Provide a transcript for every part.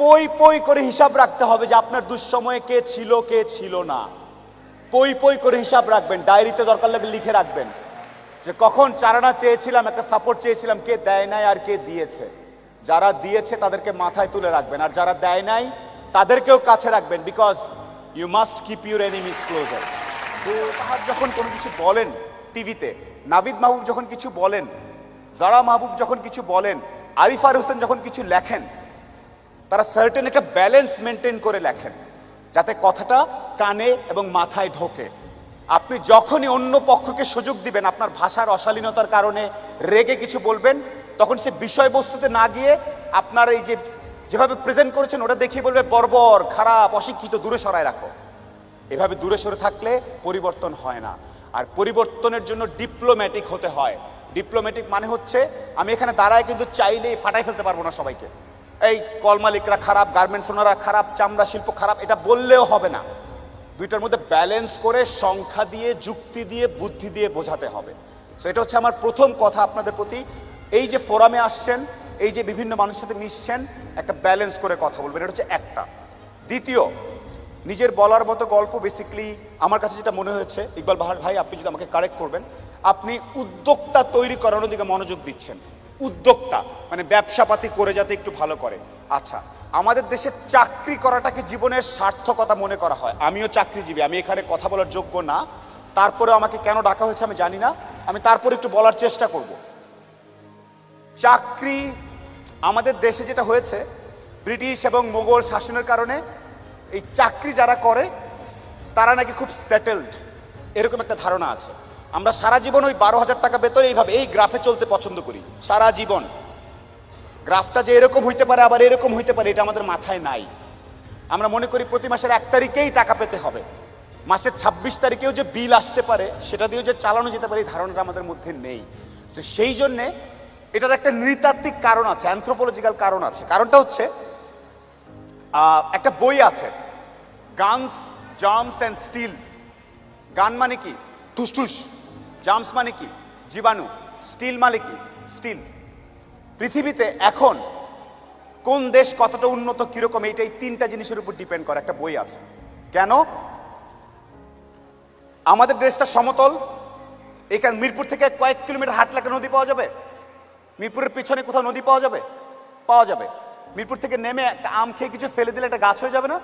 পই পই করে হিসাব রাখতে হবে যে আপনার দুঃসময়ে কে ছিল কে ছিল না। পই পই করে হিসাব রাখবেন, ডায়েরিতে দরকার লাগলে লিখে রাখবেন। যে কখন চারানা চেয়েছিলাম, একটা সাপোর্ট চেয়েছিলাম, কে দেয় নাই আর কে দিয়েছে। যারা দিয়েছে তাদেরকে মাথায় তুলে রাখবেন, আর যারা দেয় নাই তাদেরকেও কাছে রাখবেন because you must keep your enemies closer তো তাহার যখন কোনো কিছু বলেন টিভিতে, নাবিদ মাহবুব যখন কিছু বলেন, জারা মাহবুব যখন কিছু বলেন আরিফার হোসেন যখন কিছু লেখেন তারা সার্টেন একটা ব্যালেন্স মেনটেন করে লেখেন, যাতে কথাটা কানে এবং মাথায় ঢোকে। আপনি যখনই অন্য পক্ষকে সুযোগ দিবেন, আপনার ভাষার অশালীনতার কারণে রেগে কিছু বলবেন, তখন সে বিষয়বস্তুতে না গিয়ে আপনার এই যে যেভাবে প্রেজেন্ট করেছেন, ওটা দেখিয়ে বলবে, বর্বর, খারাপ, অশিক্ষিত, দূরে সরায় রাখো। এভাবে দূরে সরে থাকলে পরিবর্তন হয় না। আর পরিবর্তনের জন্য ডিপ্লোম্যাটিক হতে হয়। ডিপ্লোম্যাটিক মানে হচ্ছে, আমি এখানে দাঁড়ায় কিন্তু চাইলেই ফাটাই ফেলতে পারব না সবাইকে। এই কল মালিকরা খারাপ গার্মেন্টস ওনারা খারাপ, চামড়া শিল্প খারাপ, এটা বললেও হবে না। দুইটার মধ্যে ব্যালেন্স করে সংখ্যা দিয়ে, যুক্তি দিয়ে, বুদ্ধি দিয়ে বোঝাতে হবে। সো এটা হচ্ছে আমার প্রথম কথা আপনাদের প্রতি। এই যে ফোরামে আসছেন, এই যে বিভিন্ন মানুষের সাথে মিশছেন, একটা ব্যালেন্স করে কথা বলবেন। এটা হচ্ছে একটা। দ্বিতীয়, নিজের বলার মতো গল্প বেসিক্যালি আমার কাছে যেটা মনে হয়েছে, ইকবাল বাহার ভাই, আপনি যদি আমাকে কারেক্ট করবেন, আপনি উদ্যোক্তা তৈরি করানোর দিকে মনোযোগ দিচ্ছেন। উদ্যোক্তা মানে ব্যবসাপাতি করে যাতে একটু ভালো করে। আচ্ছা আমাদের দেশে চাকরি করাটাকে জীবনের সার্থকতা মনে করা হয়। আমিও চাকরিজীবী, আমি এখানে কথা বলার যোগ্য না। তারপরে আমাকে কেন ডাকা হয়েছে আমি জানি না। আমি তারপরে একটু বলার চেষ্টা করব। চাকরি আমাদের দেশে যেটা হয়েছে, ব্রিটিশ এবং মোগল শাসনের কারণে এই চাকরি যারা করে, তারা নাকি খুব সেটেলড এরকম একটা ধারণা আছে। আমরা সারা জীবন ওই বারো হাজার টাকা বেতন এইভাবে এই গ্রাফে চলতে পছন্দ করি। সারা জীবন। গ্রাফটা যে এরকম হইতে পারে, আবার এরকম হইতে পারে, এটা আমাদের মাথায় নাই। আমরা মনে করি প্রতি মাসের এক তারিখেই টাকা পেতে হবে। মাসের ছাব্বিশ তারিখেও যে বিল আসতে পারে, সেটা দিয়েও যে চালানো যেতে পারে, এই ধারণাটা আমাদের মধ্যে নেই। তো সেই জন্যে এটার একটা নৃতাত্ত্বিক কারণ আছে অ্যান্থ্রোপোলজিক্যাল কারণ আছে। কারণটা হচ্ছে একটা বই আছে গানস জার্মস অ্যান্ড স্টিল গান মানে কি? ঠুসঠুস জার্মস মানে কি? জীবাণু। স্টিল মানে কি? স্টিল। পৃথিবীতে এখন কোন দেশ কতটা উন্নত, কীরকম, এইটাই তিনটা জিনিসের উপর ডিপেন্ড করে। একটা বই আছে। কেন? আমাদের দেশটা সমতল। এখানে মিরপুর থেকে কয়েক কিলোমিটার হাট একটা নদী পাওয়া যাবে। মিরপুরের পিছনে কোথাও নদী পাওয়া যাবে? পাওয়া যাবে। মিরপুর থেকে নেমে একটা আম খেয়ে কিছু ফেলে দিলে একটা গাছ হয়ে যাবে না?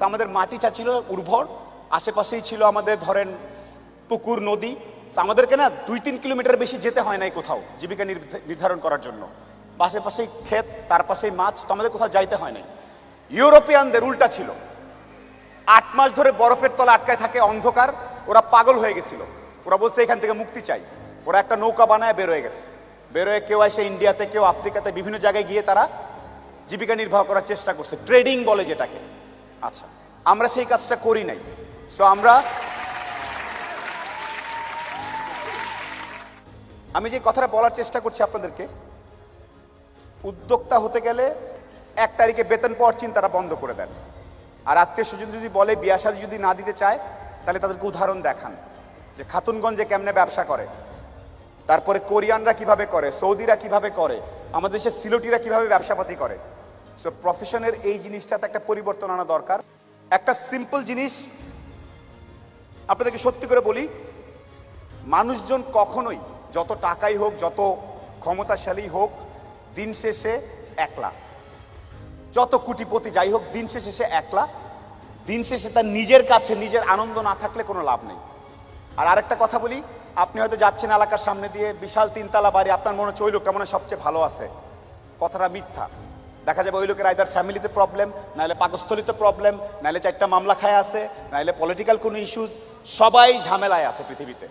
আমাদের মাটিটা ছিল উর্বর। আশেপাশেই ছিল আমাদের ধরেন পুকুর, নদী। আমাদেরকে না দুই তিন কিলোমিটার বেশি যেতে হয় নাই কোথাও, জীবিকা নির্ধা- নির্ধারণ করার জন্য। পাশে পাশেই ক্ষেত, তার পাশেই মাছ, তো আমাদের কোথাও যাইতে হয় নাই। ইউরোপিয়ানদের উল্টা ছিল। আট মাস ধরে বরফের তলা আটকায় থাকে, অন্ধকার, ওরা পাগল হয়ে গেছিল। ওরা বলছে, এখান থেকে মুক্তি চাই। ওরা একটা নৌকা বানায় বেরোয় গেছে। বেরোয় কেউ আসে ইন্ডিয়াতে, কেউ আফ্রিকাতে, বিভিন্ন জায়গায় গিয়ে তারা জীবিকা নির্বাহ করার চেষ্টা করছে। ট্রেডিং বলে যেটাকে। আচ্ছা আমরা সেই কাজটা করি নাই। সো আমরা আমি যে কথাটা বলার চেষ্টা করছি আপনাদেরকে, উদ্যোক্তা হতে গেলে এক তারিখে বেতন পাওয়ার চিন্তাটা বন্ধ করে দেন। আর আত্মীয় স্বজন যদি বলে বিয়া শাদী যদি না দিতে চায়, তাহলে তাদেরকে উদাহরণ দেখান যে খাতুনগঞ্জে কেমনে ব্যবসা করে, তারপরে কোরিয়ানরা কীভাবে করে, সৌদিরা কীভাবে করে, আমাদের দেশের সিলোটিরা কীভাবে ব্যবসাপাতি করে। সো প্রফেশনের এই জিনিসটাতে একটা পরিবর্তন আনা দরকার। একটা সিম্পল জিনিস আপনাদেরকে সত্যি করে বলি, মানুষজন কখনোই যত টাকাই হোক, যত ক্ষমতাশালী হোক, দিন শেষে একলা যত কুটিপতি যাই হোক, দিন শেষে সে একলা দিন শেষে তার নিজের কাছে, নিজের আনন্দ না থাকলে কোনো লাভ নেই। আর আরেকটা কথা বলি, আপনি হয়তো যাচ্ছেন এলাকার সামনে দিয়ে, বিশাল তিনতলা বাড়ি, আপনার মনে হচ্ছে ওই লোকটা মনে হয় সবচেয়ে ভালো আছে? কথাটা মিথ্যা। দেখা যাবে ওই লোকের আইদার ফ্যামিলিতে প্রবলেম নাহলে পাকস্থলিতে প্রবলেম নাহলে চারটা মামলা খায় আছে নাহলে পলিটিক্যাল কোনো ইস্যুজ সবাই ঝামেলায় আছে পৃথিবীতে।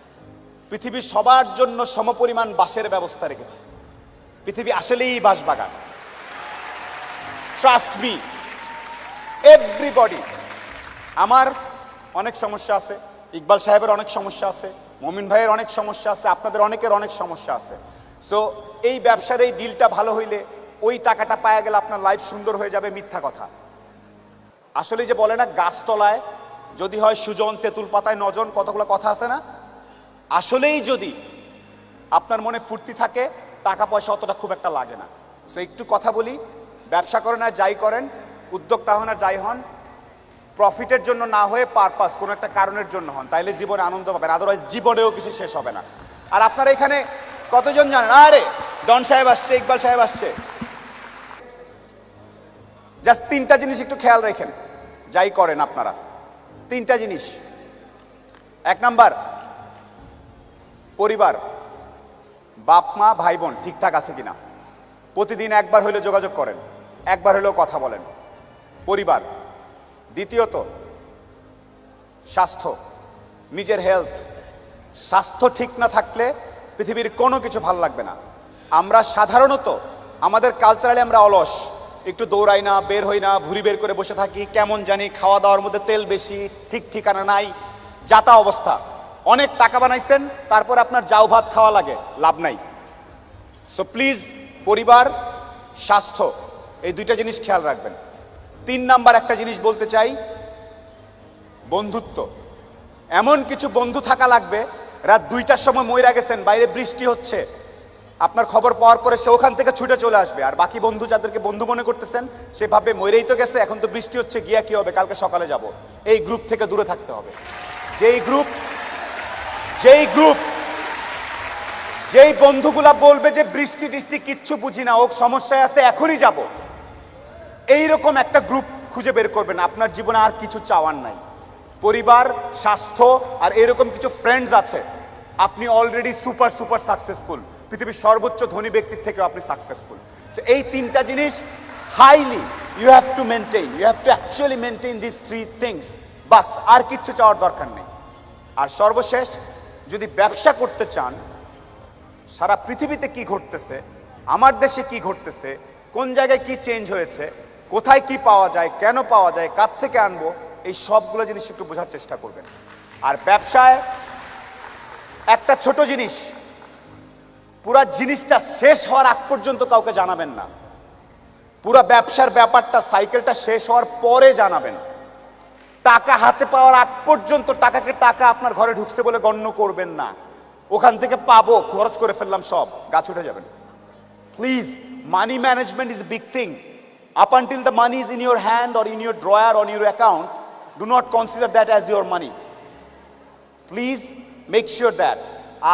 পৃথিবী সবার জন্য সমপরিমাণ বাসের ব্যবস্থা রেখেছে। পৃথিবী আসলেই বাসবাগান ট্রাস্ট মি এভরিবডি আমার অনেক সমস্যা আছে, ইকবাল সাহেবের অনেক সমস্যা আছে, মমিন ভাইয়ের অনেক সমস্যা আছে, আপনাদের অনেকের অনেক সমস্যা আছে। সো এই ব্যবসার এই ডিলটা ভালো হইলে ওই টাকাটা পাওয়া গেলে আপনার লাইফ সুন্দর হয়ে যাবে, মিথ্যা কথা। আসলে যে বলে না, গাছতলায় যদি হয় সুজন তেঁতুল পাতায় নজন, কতগুলো কথা আছে না? আসলেই যদি আপনার মনে ফুর্তি থাকে, টাকা পয়সা অতটা খুব একটা লাগে না। সো একটু কথা বলি, ব্যবসা করেন আর যাই করেন, উদ্যোক্তা হন আর যাই হন প্রফিটের জন্য না হয়ে পারপাস কোনো একটা কারণের জন্য হন, তাইলে জীবনে আনন্দ পাবেন আদারওয়াইজ জীবনেও কিছু শেষ হবে না। আর আপনারা এখানে কতজন জানেন? আরে, ডন সাহেব আসছে, ইকবাল সাহেব আসছে। জাস্ট তিনটা জিনিস একটু খেয়াল রেখেন, যাই করেন আপনারা। তিনটা জিনিস। এক নাম্বার পরিবার, বাপ, মা, ভাই, বোন ঠিকঠাক আছে কিনা? প্রতিদিন একবার হইলে যোগাযোগ করেন, একবার হলেও কথা বলেন। পরিবার, দ্বিতীয়ত, স্বাস্থ্য, নিজের হেলথ স্বাস্থ্য ঠিক না থাকলে পৃথিবীর কোনো কিছু ভালো লাগবে না। আমরা সাধারণত, আমাদের কালচারালি আমরা অলস, একটু দৌড়াই না, বের হই না ভুরি বের করে বসে থাকি, কেমন জানি খাওয়া দাওয়ার মধ্যে তেল বেশি, ঠিক ঠিকানা নাই, যাতা অবস্থা। অনেক টাকা বানাইছেন, তারপর আপনার যাও ভাত খাওয়া লাগে, লাভ নাই। সো প্লিজ পরিবার, স্বাস্থ্য, এই দুইটা জিনিস খেয়াল রাখবেন। তিন নাম্বার একটা জিনিস বলতে চাই, বন্ধুত্ব। এমন কিছু বন্ধু থাকা লাগবে, রাত দুইটার সময় ময়রা গেছেন, বাইরে বৃষ্টি হচ্ছে। আপনার খবর পাওয়ার পরে সে ওখান থেকে ছুটে চলে আসবে। আর বাকি বন্ধু যাদেরকে বন্ধু মনে করতেছেন, সে ভাববে ময়রেই তো গেছে, এখন তো বৃষ্টি হচ্ছে, গিয়া কি হবে? কালকে সকালে যাব। এই গ্রুপ থেকে দূরে থাকতে হবে। যেই গ্রুপ যেই গ্রুপ, যেই বন্ধুগুলা বলবে যে বৃষ্টি টিষ্টি কিচ্ছু বুঝি না ও সমস্যায় আছে, এখনই যাব। এইরকম একটা গ্রুপ খুঁজে বের করবেন, আপনার জীবনে আর কিছু চাওয়ার নাই। পরিবার, স্বাস্থ্য আর এরকম কিছু ফ্রেন্ডস আছে। আপনি অলরেডি সুপার সুপার সাকসেসফুল পৃথিবীর সর্বোচ্চ ধনী ব্যক্তির থেকেও আপনি সাকসেসফুল এই তিনটা জিনিস highly you have to maintain you have to actually maintain this three things বাস, আর কিচ্ছু চাওয়ার দরকার নেই। আর সর্বশেষ যদি ব্যবসা করতে চান, সারা পৃথিবীতে কি ঘটতেছে? আমার দেশে কি ঘটতেছে? কোন জায়গায় কি চেঞ্জ হয়েছে? কোথায় কি পাওয়া যায়? কেন পাওয়া যায়? কার থেকে আনব? এই সবগুলো জিনিস একটু বোঝার চেষ্টা করবেন। আর ব্যবসায় একটা ছোট জিনিস, পুরা জিনিসটা শেষ হওয়ার আগ পর্যন্ত কাউকে জানাবেন না। পুরা ব্যবসার ব্যাপারটা সাইকেলটা শেষ হওয়ার পরে জানাবেন। টাকা হাতে পাওয়ার আগ পর্যন্ত টাকাকে টাকা আপনার ঘরে ঢুকছে বলে গণ্য করবেন না। ওখান থেকে পাবো, খরচ করে ফেললাম সব, গাছ উঠে যাবেন please money management is big thing up until the money is in your hand or in your drawer on your account do not consider that as your money please make sure that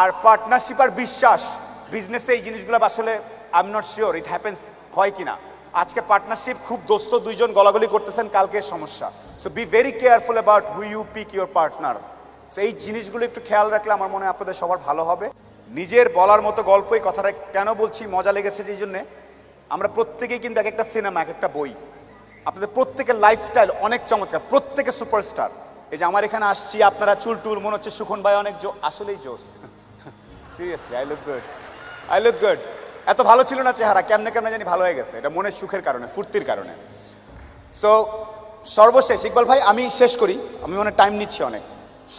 R partnership আর বিশ্বাস বিজনেসে এই জিনিসগুলো আসলে I am not sure it happens হয় কিনা। আজকে partnership খুব দোস্ত দুইজন গলাগলি করতেছেন, কালকে সমস্যা। So be very careful about who you pick your partner so এই জিনিসগুলো একটু খেয়াল রাখলে আমার মনে হয় আপনাদের সবার ভালো হবে। নিজের বলার মতো গল্প এই কথাটা কেন বলছি, মজা লেগেছে যেই জন্যে। আমরা প্রত্যেকেই কিন্তু এক একটা সিনেমা এক একটা বই। আপনাদের প্রত্যেকের লাইফস্টাইল অনেক চমৎকার, প্রত্যেকে সুপারস্টার এই যে আমার এখানে আসছি, আপনারা চুল টুল, মনে হচ্ছে সুখন ভাই অনেক জো আসলেই জোস। Seriously I look good I look good এত ভালো ছিল না চেহারা, কেমনে কেমনে জানি ভালো হয়ে গেছে। এটা মনের সুখের কারণে, ফুর্তির কারণে। সো সর্বশেষ, ইকবাল ভাই, আমি শেষ করি। আমি মনে টাইম নিচ্ছি অনেক।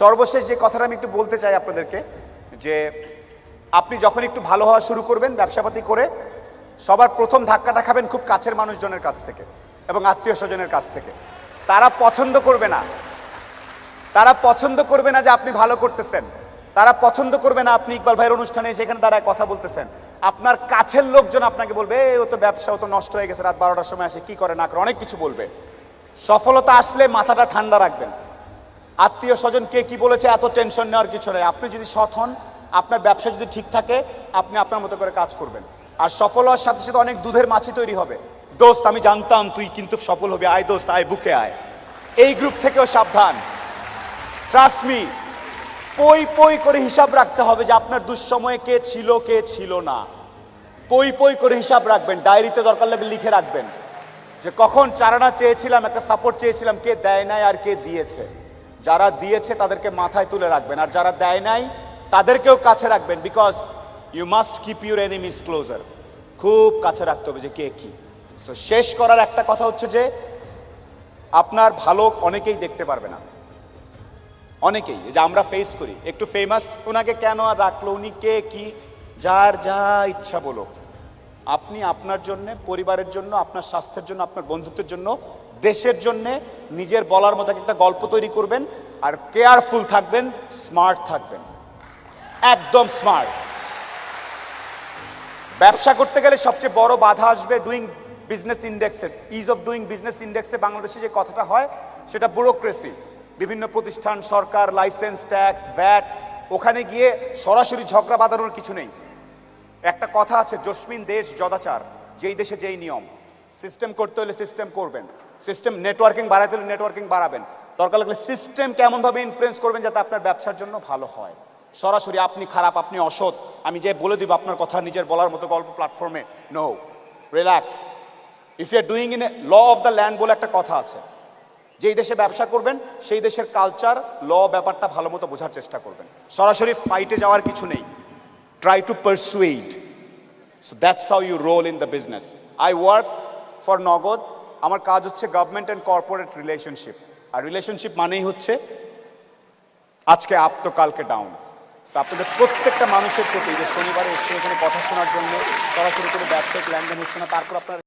সর্বশেষ যে কথাটা আমি একটু বলতে চাই আপনাদেরকে, যে আপনি যখন একটু ভালো হওয়া শুরু করবেন, ব্যবসাপাতি করে, সবার প্রথম ধাক্কাটা খাবেন খুব কাছের মানুষজনের কাছ থেকে এবং আত্মীয় স্বজনের কাছ থেকে। তারা পছন্দ করবে না। তারা পছন্দ করবে না যে আপনি ভালো করতেছেন। তারা পছন্দ করবে না আপনি ইকবাল ভাইয়ের অনুষ্ঠানে সেখানে তারা কথা বলতেছেন। আপনার কাছের লোকজন আপনাকে বলবে "এই, ও তো ব্যবসা ও তো নষ্ট হয়ে গেছে রাত বারোটার সময় আসে কি করে? না করে। অনেক কিছু বলবে। সফলতা আসলে মাথাটা ঠান্ডা রাখবেন। আত্মীয় স্বজন কে কি বলেছে এত টেনশন নেওয়ার কিছু নেই। আপনি যদি সৎ হন আপনার ব্যবসা যদি ঠিক থাকে আপনি আপনার মতো করে কাজ করবেন। আর সফল হওয়ার সাথে সাথে অনেক দুধের মাছি তৈরি হবে। দোস্ত আমি জানতাম তুই কিন্তু সফল হবে। আয় দোস্ত আয় বুকে আয়। এই গ্রুপ থেকেও সাবধান। ট্রাস্ট মি পই পই করে হিসাব রাখতে হবে যে আপনার দুঃসময়ে কে ছিল কে ছিল না। পই পই করে হিসাব রাখবেন, ডায়েরিতে দরকার লাগে লিখে রাখবেন। যে কখন চারানা চেয়েছিলাম, একটা সাপোর্ট চেয়েছিলাম, কে দেয় নাই আর কে দিয়েছে। যারা দিয়েছে তাদেরকে মাথায় তুলে রাখবেন, আর যারা দেয় নাই, তাদেরকেও কাছে রাখবেন because you must keep your enemies closer খুব কাছে রাখতে হবে যে কে কি। সো শেষ করার একটা কথা হচ্ছে যে, আপনার ভালো অনেকেই দেখতে পারবে না। অনেকেই যে আমরা ফেস করি, একটু ফেমাস ওনাকে কেন আর রাখল, উনি কে, কি? যার যা ইচ্ছা বলো। আপনি আপনার জন্য, পরিবারের জন্য, আপনার স্বাস্থ্যের জন্য, আপনার বন্ধুত্বের জন্য, দেশের জন্য নিজের বলার মতো একটা গল্প তৈরি করবেন আর কেয়ারফুল থাকবেন, স্মার্ট থাকবেন। একদম স্মার্ট। ব্যবসা করতে গেলে সবচেয়ে বড় বাধা আসবে ডুইং বিজনেস ইন্ডেক্সের ইজ অফ ডুইং বিজনেস ইন্ডেক্সে বাংলাদেশে যে কথাটা হয়, সেটা ব্যুরোক্রেসি বিভিন্ন প্রতিষ্ঠান, সরকার লাইসেন্স ট্যাক্স ভ্যাট ওখানে গিয়ে সরাসরি ঝগড়া বাঁধানোর কিছু নেই। একটা কথা আছে, জসমিন দেশ জদাচার যেই দেশে যেই নিয়ম। সিস্টেম করতে হলে সিস্টেম করবেন। সিস্টেম নেটওয়ার্কিং বাড়াতে হলে নেটওয়ার্কিং বাড়াবেন। দরকার লাগলে সিস্টেম কেমনভাবে ইনফ্লুয়েন্স করবেন যাতে আপনার ব্যবসার জন্য ভালো হয়। সরাসরি আপনি খারাপ, আপনি অসৎ, আমি যে বলে দিব আপনার কথা নিজের বলার মতো গল্প প্ল্যাটফর্মে no relax if you are doing in a law of the land বলে একটা কথা আছে, যেই দেশে ব্যবসা করবেন, সেই দেশের কালচার ল ব্যাপারটা ভালো মতো বোঝার চেষ্টা করবেন। সরাসরি ফাইটে যাওয়ার কিছু নেই। Try to persuade. So that's how you roll in the business. I work for Nogod. আমার কাজ হচ্ছে গভর্নমেন্ট অ্যান্ড কর্পোরেট রিলেশনশিপ আর রিলেশনশিপ মানেই হচ্ছে আজকে আপ তো কালকে ডাউন আপনাদের প্রত্যেকটা মানুষের প্রতি যে শনিবারে এসে এখানে কথা শোনার জন্য সরাসরি কোনো ব্যবসায়িক লেনদেন হচ্ছে না তারপর আপনার